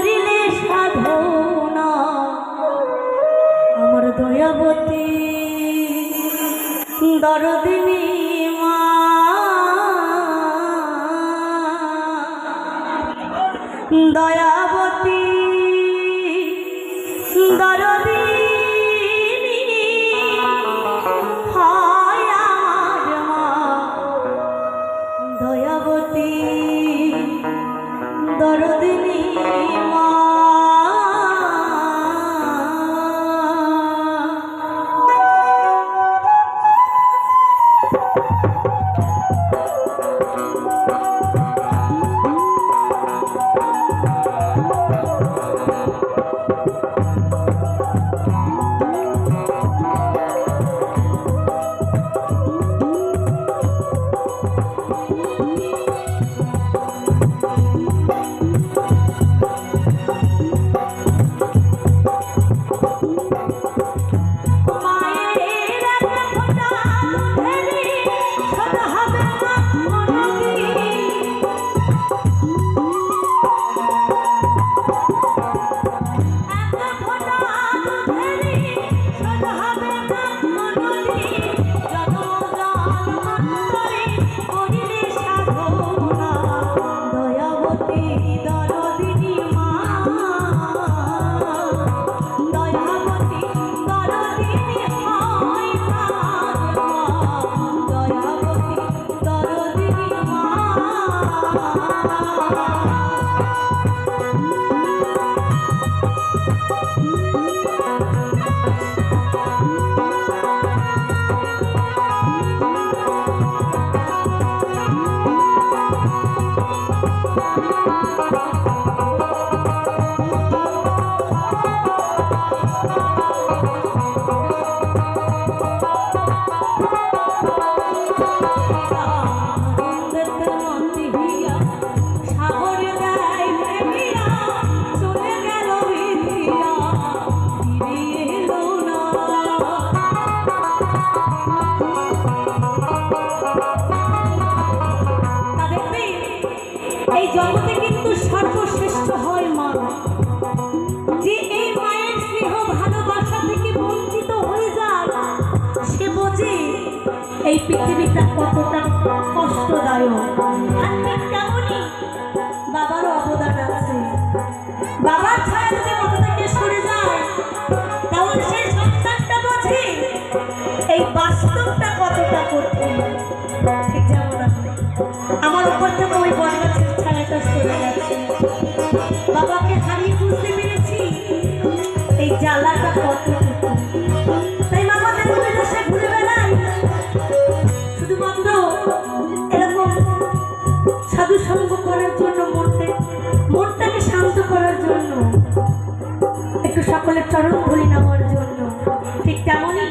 করিলে সাধনা আমার দয়াবতী দরদিনী মা দয়াবতী দয়াবতী দরদিনী এই জগতে কিন্তু সর্বশ্রেষ্ঠ হয় মা। এই পৃথিবীটা কতটা কষ্টদায়ক। আর ঠিক তেমনই অবদান আছে। বাবার ছায়া যদি মাথা থেকে সরে যায় সেই সন্তানটা বোঝে এই বাস্তবটা কতটা কঠিন। ঠিক যেমন। আমার উপর থেকে ওই বটগাছের ছায়াটা সরে যাচ্ছে বাবাকে হারিয়ে বুঝতে পেরেছি এই জ্বালাটা কতটুকু সকলের চরণ ধরি নেওয়ার জন্য। ঠিক তেমনই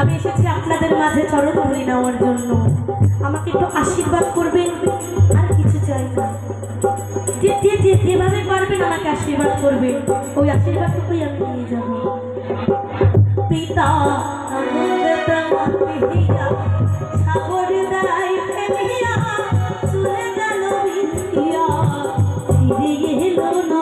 আমি এসেছি আপনাদের মাঝে চরণ ধরি নেওয়ার জন্য। আমাকে একটু আশীর্বাদ করবেন আর কিছু চাই না। যে যে যে যেভাবে পারবেন আমাকে আশীর্বাদ করবেন। ওই আশীর্বাদটুকুই আমি নিয়ে যাব। পিতা সাগর দেয় ফেলিয়া, গেল ফিরে এলো না।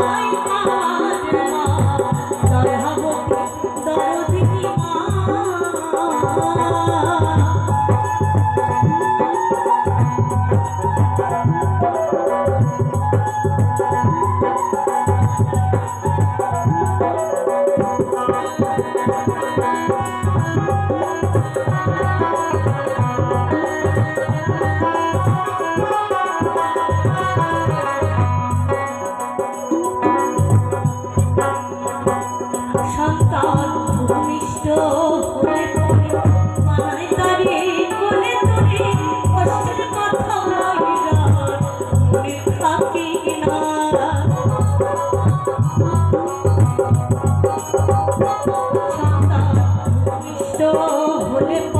point. হলে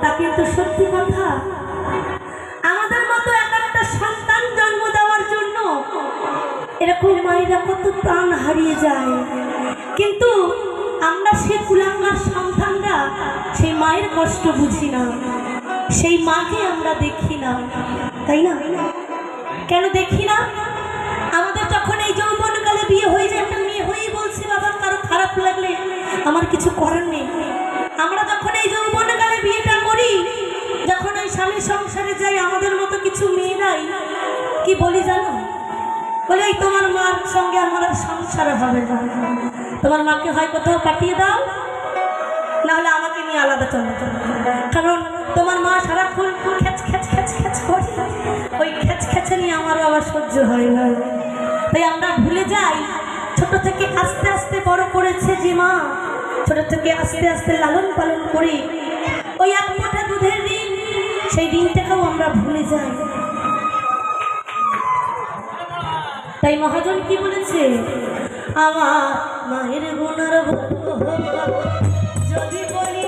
তা কিন্তু সত্যি কথা। আমাদের মতো এক একটা সন্তান জন্ম দেওয়ার জন্য এরকম মায়েরা কত প্রাণ হারিয়ে যায়। কিন্তু আমরা সে কুলাঙ্গার সন্তানরা সেই মায়ের কষ্ট বুঝি না। সেই মাকে আমরা দেখি না। তাই না? কেন দেখি না? আমাদের যখন এই যৌবনকালে বিয়ে হয়ে যায়, একটা মেয়ে হয়েই বলছি, বাবা, কারও খারাপ লাগলে আমার কিছু করার নেই। সংসারে যাই, আমাদের মতো কিছু মেয়ে নাই। কি বলি জানো? বলে, এই তোমার মার সঙ্গে আমার সংসার হবে তোমার মাকে হয় কোথাও পাঠিয়ে দাও, নাহলে আমাকে নিয়ে আলাদা চলে কারণ তোমার মা সারাক্ষণ খ্যাচ খ্যাচ খ্যাচ খ্যাচ করে। ওই খ্যাচ খ্যাচে নিয়ে আমারও আবার সহ্য হয় না। তাই আমরা ভুলে যাই, ছোট থেকে আস্তে আস্তে বড় করেছে যে মা, ছোট থেকে আস্তে আস্তে লালন পালন করি ওই এক মোটা সেই দিনটাকেও আমরা ভুলে যাই। তাই মহাজন কি বলেছে? আমার মায়ের গুণার যদি বলি